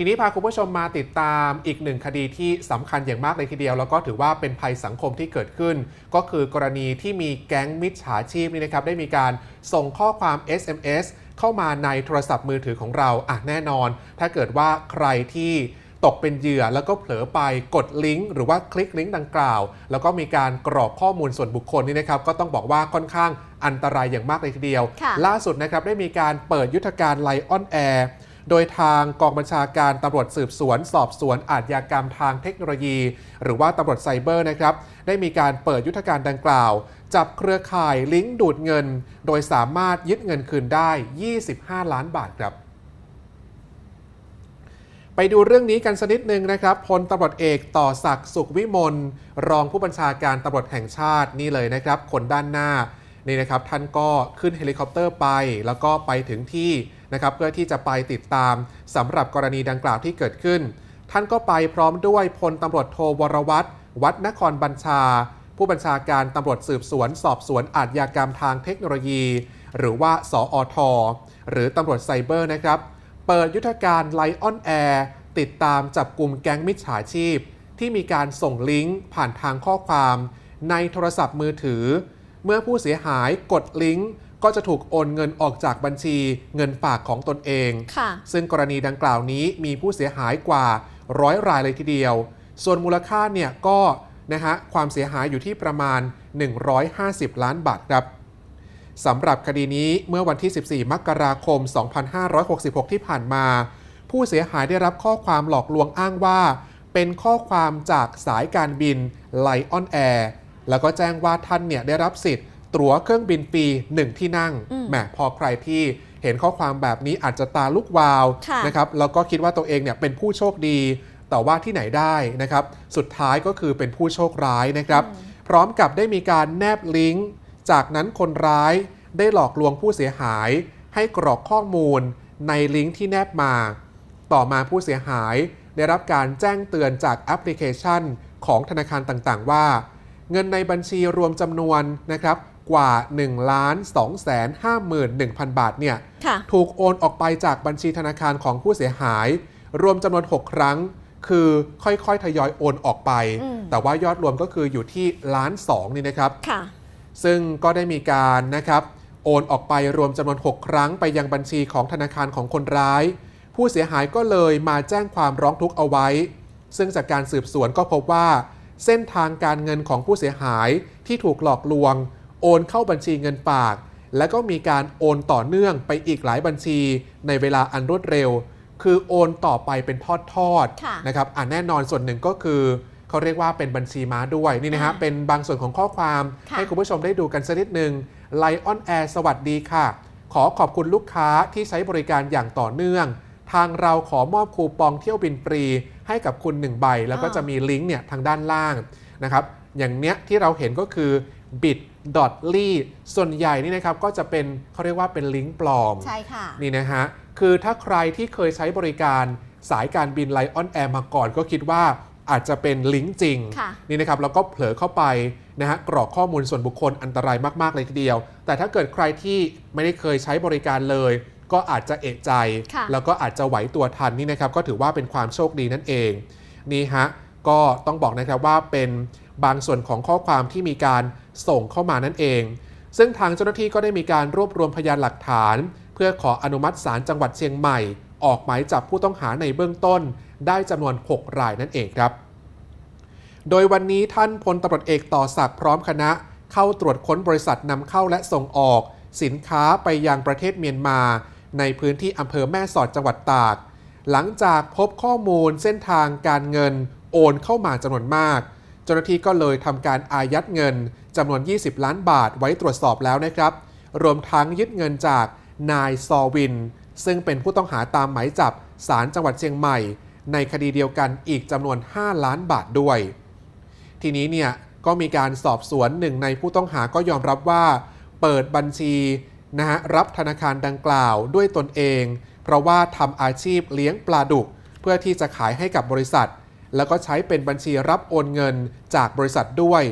ทีนี้พาคุณผู้ชมมาติดตามอีกหนึ่งคดีที่สำคัญอย่างมากเลยทีเดียว แล้วก็ถือว่าเป็นภัยสังคมที่เกิดขึ้น ก็คือกรณีที่มีแก๊งมิจฉาชีพนี่นะครับได้มีการส่งข้อความ SMS เข้ามาในโทรศัพท์มือถือของเราอะแน่นอน ถ้าเกิดว่าใครที่ตกเป็นเหยื่อแล้วก็เผลอไปกดลิงก์หรือว่าคลิกลิงก์ดังกล่าว แล้วก็มีการกรอกข้อมูลส่วนบุคคลนี่นะครับก็ต้องบอกว่าค่อนข้างอันตรายอย่างมากเลยทีเดียวค่ะล่าสุดนะครับได้มีการเปิดยุทธการไลออนแอร์ โดยทางกองบัญชาการตำรวจสืบสวน สอบสวนอาชญากรรมทางเทคโนโลยี หรือว่าตำรวจไซเบอร์นะครับ ได้มีการเปิดยุทธการดังกล่าว จับเครือข่ายลิงก์ดูดเงิน โดยสามารถยึดเงินคืนได้ 25 ล้านบาทครับไปดูเรื่องนี้กันสักนิดหนึ่งนะครับพลตำรวจเอกต่อศักดิ์สุขวิมลรองผู้บัญชาการตำรวจแห่งชาตินี่เลยนะครับ คนด้านหน้านี่นะครับท่านก็ขึ้นเฮลิคอปเตอร์ไป แล้วก็ไปถึงที่ นะครับเพื่อที่จะไปติดตามสำหรับกรณีดังกล่าวที่เกิดขึ้น ท่านก็ไปพร้อมด้วยพลตำรวจโทวรวัตรวัดนครบัญชา ผู้บัญชาการตำรวจสืบสวน สอบสวนอาชญากรรมทางเทคโนโลยี หรือว่าสอทหรือตำรวจไซเบอร์นะครับเปิดยุทธการไลออนแอร์ติดตามจับกลุ่มแก๊งมิจฉาชีพ ที่มีการส่งลิงก์ผ่านทางข้อความ ในโทรศัพท์มือถือ เมื่อผู้เสียหายกดลิงก์ ก็จะถูกโอนเงินออกจากบัญชีเงินฝากของตนเองค่ะซึ่งกรณีดังกล่าวนี้มีผู้เสียหายกว่าร้อยรายเลยทีเดียว ส่วนมูลค่าเนี่ยก็นะฮะความเสียหายอยู่ที่ประมาณ 150 ล้านบาทครับสำหรับคดีนี้เมื่อวันที่ 14 มกราคม 2566 ที่ผ่านมา ผู้เสียหายได้รับข้อความหลอกลวงอ้างว่า เป็นข้อความจากสายการบิน Lion Air แล้วก็แจ้งว่าท่านเนี่ยได้รับสิทธิ์ ตั๋วเครื่องบินฟรี1ที่นั่งอืมแหมพอใครที่เห็นข้อความแบบนี้อาจจะตาลุกวาวค่ะนะครับแล้วก็คิดว่าตัวเองเนี่ยเป็นผู้โชคดี แต่ว่าที่ไหนได้นะครับ สุดท้ายก็คือเป็นผู้โชคร้ายนะครับ พร้อมกับได้มีการแนบลิงก์ จากนั้นคนร้ายได้หลอกลวงผู้เสียหาย ให้กรอกข้อมูลในลิงก์ที่แนบมา ต่อมาผู้เสียหายได้รับการแจ้งเตือนจากแอปพลิเคชันของธนาคารต่างๆ ว่า เงินในบัญชีรวมจำนวนนะครับ กว่า1ล้าน2แสน51,000 บาทเนี่ยค่ะถูกโอนออกไปจากบัญชีธนาคารของผู้เสียหาย รวมจำนวน 6 ครั้ง คือค่อยๆ ทยอยโอนออกไปอืมแต่ว่ายอดรวมก็คืออยู่ที่ล้านสองนี่นะครับค่ะซึ่งก็ได้มีการนะครับโอนออกไปรวมจำนวน 6 ครั้งไปยังบัญชีของธนาคารของคนร้าย ผู้เสียหายก็เลยมาแจ้งความร้องทุกข์เอาไว้ ซึ่งจากการสืบสวนก็พบว่า เส้นทางการเงินของผู้เสียหายที่ถูกหลอกลวง โอนเข้าบัญชีเงินฝาก และก็มีการโอนต่อเนื่องไปอีกหลายบัญชีในเวลาอันรวดเร็ว คือโอนต่อไปเป็นทอดค่ะๆนะครับอ่าแน่นอนส่วนหนึ่งก็คือเขาเรียกว่าเป็นบัญชีม้าด้วยนี่นะฮะอ่าเป็นบางส่วนของข้อความค่ะให้คุณผู้ชมได้ดูกันสักนิดหนึ่ง Lion Air สวัสดีค่ะ ขอขอบคุณลูกค้าที่ใช้บริการอย่างต่อเนื่อง ทางเราขอมอบคูปองเที่ยวบินฟรี ให้กับคุณ 1 ใบ แล้วก็อ่าจะมีลิงก์เนี่ยทางด้านล่างนะครับอย่างเนี้ยที่เราเห็นก็คือ bit.ly ส่วนใหญ่นี่นะครับก็จะเป็นเขาเรียกว่าเป็นลิงก์ปลอมใช่ค่ะนี่นะฮะคือถ้าใครที่เคยใช้บริการสายการบินไลออนแอร์มาก่อนก็คิดว่าอาจจะเป็นลิงก์จริงค่ะนี่นะครับแล้วก็เผลอเข้าไปนะฮะกรอกข้อมูลส่วนบุคคลอันตรายมาก ๆ เลยทีเดียว แต่ถ้าเกิดใครที่ไม่ได้เคยใช้บริการเลย ก็อาจจะเอะใจค่ะแล้วก็อาจจะไหวตัวทันนี่นะครับก็ถือว่าเป็นความโชคดีนั่นเองนี่ฮะก็ต้องบอกนะครับว่าเป็น บางส่วนของข้อความที่มีการส่งเข้ามานั่นเอง ซึ่งทางเจ้าหน้าที่ก็ได้มีการรวบรวมพยานหลักฐาน เพื่อขออนุมัติศาลจังหวัดเชียงใหม่ ออกหมายจับผู้ต้องหาในเบื้องต้น ได้จำนวน 6 รายนั่นเองครับ โดยวันนี้ท่านพลตำรวจเอกต่อศักดิ์พร้อมคณะ เข้าตรวจค้นบริษัทนำเข้าและส่งออก สินค้าไปยังประเทศเมียนมา ในพื้นที่อำเภอแม่สอดจังหวัดตาก หลังจากพบข้อมูลเส้นทางการเงิน โอนเข้ามาจำนวนมาก จ้าหน้าที่ก็เลยทำการอายัดเงินจำนวน 20 ล้านบาทไว้ตรวจสอบแล้วนะครับ รวมทั้งยึดเงินจากนายซอวิน ซึ่งเป็นผู้ต้องหาตามหมายจับศาลจังหวัดเชียงใหม่ ในคดีเดียวกันอีกจำนวน 5 ล้านบาทด้วย ทีนี้เนี่ยก็มีการสอบสวนหนึ่งในผู้ต้องหาก็ยอมรับว่า เปิดบัญชีนะฮะรับธนาคารดังกล่าวด้วยตนเอง เพราะว่าทำอาชีพเลี้ยงปลาดุก เพื่อที่จะขายให้กับบริษัท แล้วก็ใช้เป็นบัญชีรับโอนเงินจากบริษัทด้วย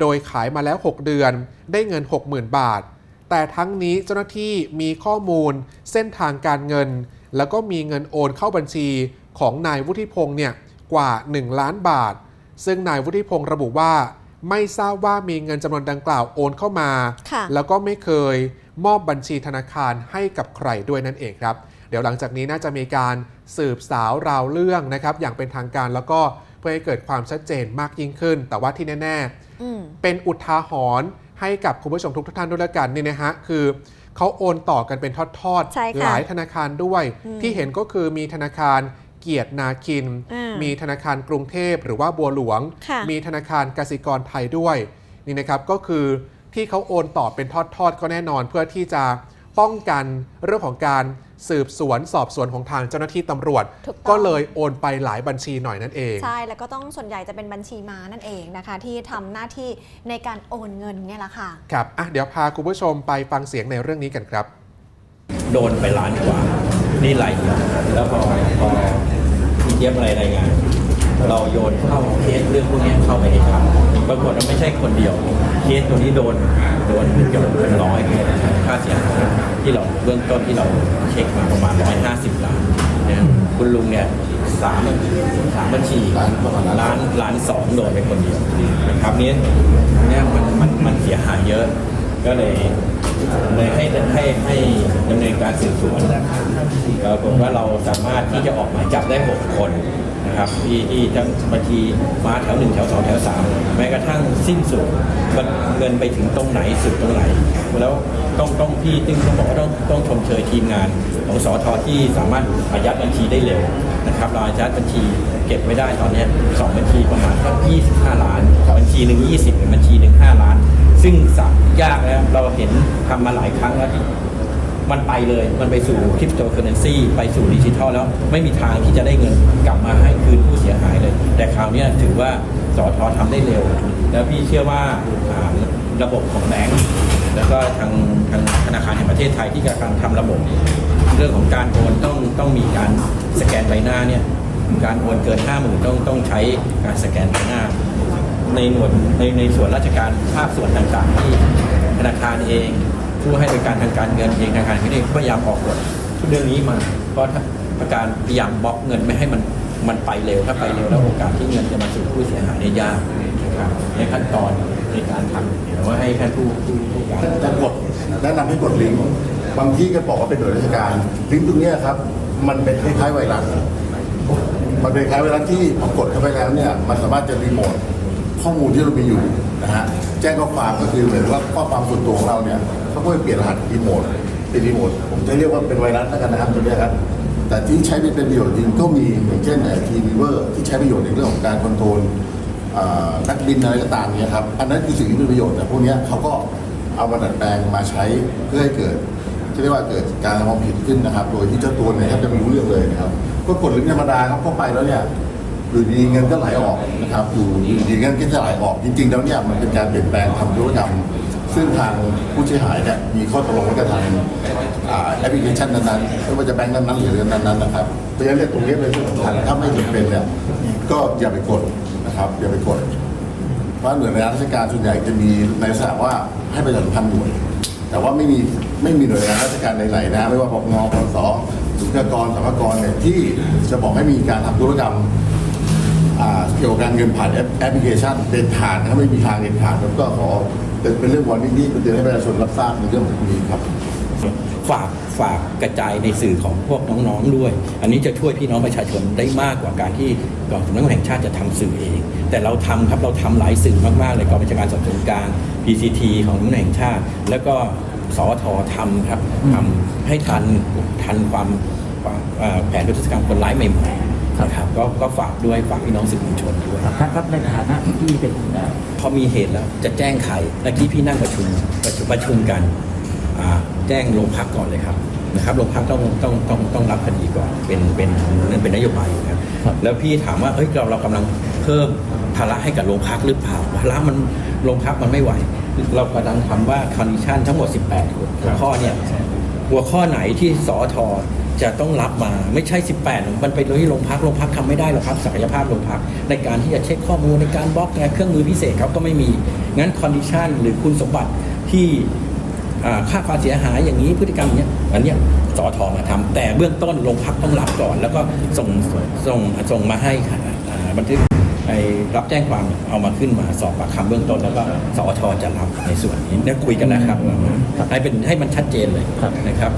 โดยขายมาแล้ว 6 เดือน ได้เงิน 60,000 บาท แต่ทั้งนี้เจ้าหน้าที่มีข้อมูล เส้นทางการเงิน แล้วก็มีเงินโอนเข้าบัญชีของนายวุฒิพงศ์เนี่ยกว่า 1 ล้านบาท ซึ่งนายวุฒิพงศ์ระบุว่า ไม่ทราบว่ามีเงินจำนวนดังกล่าวโอนเข้ามาค่ะแล้วก็ไม่เคยมอบบัญชีธนาคารให้กับใครด้วยนั่นเองครับ เดี๋ยวหลังจากนี้น่าจะมีการสืบสาวราวเรื่องนะครับ อย่างเป็นทางการแล้วก็เพื่อให้เกิดความชัดเจนมากยิ่งขึ้น แต่ว่าที่แน่ๆอืมเป็นอุทาหรณ์ให้กับคุณผู้ชมทุกท่านด้วยละกันนี่นะฮะคือเขาโอนต่อกันเป็นทอดใช่ๆค่ะหลายธนาคารด้วยอืมที่เห็นก็คือมีธนาคาร เกียรตินาคินอ่ามีมีธนาคารกรุงเทพหรือว่าบัวหลวงค่ะมีธนาคารกสิกรไทยด้วยนี่นะครับก็คือที่เขาโอนต่อเป็นทอดๆ ก็แน่นอนเพื่อที่จะป้องกันเรื่องของการสืบสวนสอบสวนของทางเจ้าหน้าที่ตำรวจถูกต้องก็เลยโอนไปหลายบัญชีหน่อยนั่นเอง ใช่แล้วก็ต้องส่วนใหญ่จะเป็นบัญชีม้านั่นเองนะคะ ที่ทำหน้าที่ในการโอนเงินเนี่ยแหละค่ะ ครับอะเดี๋ยวพาคุณผู้ชมไปฟังเสียงในเรื่องนี้กันครับ โดนไปล้านกว่า นี่รายเดียวแล้วพอพอมีเทียบอะไรรายงาน เราโยนเข้าเคสเรื่องพวกนี้เข้าไปในทำปรากฏว่าไม่ใช่คนเดียว เคสตัวนี้โดนโดนเกือบเป็นร้อยค่าเสียหายที่เราเบื้องต้นที่เราเช็คมาประมาณร้อยห้าสิบล้านนะคุณลุงเนี่ยสามสามบัญชีล้านล้านล้านสองโดนไปคนเดียวนะครับนี้เนี่ยมันมันมันเสียหายเยอะก็เลย เลยให้ให้ให้ดำเนินการสืบสวนปรากฏว่าเราสามารถที่จะออกหมายจับได้ 6 คนนะครับที่ที่ทั้งบัญชีมาแถวหนึ่งแถวสองแถวสามแม้กระทั่งสิ้นสุดเงินไปถึงตรงไหนสุดตรงไหน แล้วต้องต้องพี่ตึงต้องบอกว่าต้องต้องชมเชยทีมงาน ของสอทอที่สามารถอายัดบัญชีได้เร็วนะครับเราอายัดบัญชีเก็บไว้ได้ตอนนี้สองบัญชีประมาณสัก25ล้านบัญ ชีหนึ่ง20บัญชีหนึ่ง5ล้าน ซึ่งสับยากแล้วเราเห็นทำมาหลายครั้งแล้วที่มันไปเลย มันไปสู่คริปโตเคอเรนซีไปสู่ดิจิทัลแล้วไม่มีทางที่จะได้เงินกลับมาให้คืนผู้เสียหายเลย แต่คราวนี้ถือว่าสอทอทำได้เร็ว แล้วพี่เชื่อว่าอ่าระบบของแบงก์แล้วก็ทางทางธนาคารแห่งประเทศไทยที่กำลังทำระบบ เรื่องของการโอนต้องต้องมีการสแกนใบหน้าเนี่ยการโอนเกินห้าหมื่นต้องต้องใช้การสแกนใบหน้า ในหน่วยในในส่วนราชการภาคส่วนต่างๆที่ธนาคารเอง ผู้ให้บริการทางการเงินเองธนาคารเองพยายามออกกฎเรื่องนี้มาเพราะประการพยายามบล็อกเงินไม่ให้มันมันไปเร็วถ้าไปเร็วแล้วโอกาสที่เงินจะมาสู่ผู้เสียหายเนี่ยยากนะครับในขั้นตอนในการทำเดี๋ยวว่าให้ท่านผู้ผู้ผู้การจะกดแนะนำให้กดลิงก์บางที่ก็บอกว่าเป็นหน่วยราชการลิงก์ตรงนี้ครับ มันเป็นคล้ายๆไวรัสมันเป็นคล้ายไวรัสที่พอกดเข้าไปแล้วเนี่ยมันสามารถจะรีโมท ข้อมูลที่เรามีอยู่นะฮะแจ้งข้อความก็คือเหมือนว่าข้อความส่วนตัวของเราเนี่ยเขาก็ไปเปลี่ยนรหัสรีโมทเป็นรีโมทผมจะเรียกว่าเป็นไวรัสแล้วกันนะครับตัวนี้ครับแต่ที่ใช้เป็นประโยชน์จริงก็มีอย่างเช่นทีวีเวอร์ที่ใช้ประโยชน์ในเรื่องของการคอนโทรลนักบินอะไรก็ตามเนี่ยครับอันนั้นคือสิ่งที่เป็นประโยชน์แต่พวกนี้เขาก็เอามาดัดแปลงมาใช้เพื่อให้เกิดที่เรียกว่าเกิดการกระทำผิดขึ้นนะครับ โดยที่เจ้าตัวเนี่ยแทบจะไม่รู้เรื่องเลยนะครับก็กดลิงก์ธรรมดาครับเข้าไปแล้วเนี่ย อยู่ดีเงินก็ไหลออกนะครับอยู่ดีเงินก็จะไหลออกจริง ๆ แล้วเนี่ยมันเป็นการเปลี่ยนแปลงทำธุรกรรม ซึ่งทางผู้เสียหายเนี่ยมีข้อตกลงกับทางแอปพลิเคชันนั้นๆไม่ว่าจะแบงก์นั้นๆหรือเรื่องนั้นๆนะครับเพราะฉะนั้นเนี่ยตรงนี้เป็นสิ่งสำคัญถ้าไม่จำเป็นเนี่ยก็อย่าไปกดนะครับอย่าไปกดเพราะหน่วยงานราชการส่วนใหญ่จะมีในลักษณะว่าให้ไปสัมพันธ์หน่วย แต่ว่าไม่มีไม่มีหน่วยงานราชการใดๆนะไม่ว่าปปงปสสุขากรสรรพากรเนี่ยที่จะบอกให้มีการทำธุรกรรม เกี่ยวกับการเงินผ่านแอปแอปพลิเคชันเด็ดขาดถ้าไม่มีทางเด็ดขาดแล้วก็ขอเป็นเป็นเรื่องวันนี้ที่เตือนให้ประชาชนรับทราบในเรื่องของนี้ครับ ฝากฝากกระจายในสื่อของพวกน้องๆด้วย อันนี้จะช่วยพี่น้องประชาชนได้มากกว่าการที่กองสำนักงานแห่งชาติจะทำสื่อเอง แต่เราทำครับเราทำหลายสื่อมากๆเลยกองบัญชาการสอบสวนกลาง PCT ของสำนักงานแห่งชาติ แล้วก็สอททำครับทำให้ทันทันความความเอ่อแผนยุทธศกรรมคนร้ายใหม่ๆนะ ครับก็ก็ฝากด้วยฝากพี่น้องสื่อมวลชนด้วยครับท่านครับในฐานะที่เป็นเอ่อพอมีเหตุแล้วจะแจ้งใครเมื่อกี้พี่นั่งประชุมประชุมประชุมกันอ่าแจ้งโรงพักก่อนเลยครับนะครับโรงพักต้องต้องต้องต้องรับคดีก่อนเป็นเป็นนั่นเป็นนโยบายอยู่ครับครับแล้วพี่ถามว่าเฮ้ยเราเรากำลังเพิ่มภาระให้กับโรงพักหรือเปล่าภาระมันโรงพักมันไม่ไหว เรากำลังทำว่าคอนดิชันทั้งหมด 18 หัวข้อเนี่ยหัวข้อไหนที่สอทอ จะต้องรับมาไม่ใช่ 18 มันไปที่โรงพักโรงพักทำไม่ได้หรอกครับศักยภาพโรงพักในการที่จะเช็คข้อมูลในการบล็อกไงเครื่องมือพิเศษเขาก็ไม่มี งั้นคอนดิชันหรือคุณสมบัติที่อ่าค่าความเสียหายอย่างนี้พฤติกรรมอย่างเนี้ยอันเนี้ยสอทอมาทำแต่เบื้องต้นโรงพักต้องรับก่อน แล้วก็ส่งส่งส่งมาให้ค่ะอ่าบันทึกไอ้รับแจ้งความเอามาขึ้นมาสอบปากคำเบื้องต้นแล้วก็สอทจะรับในส่วนนี้เนี่ยคุยกันนะครับให้เป็นให้มันชัดเจนเลยนะครับ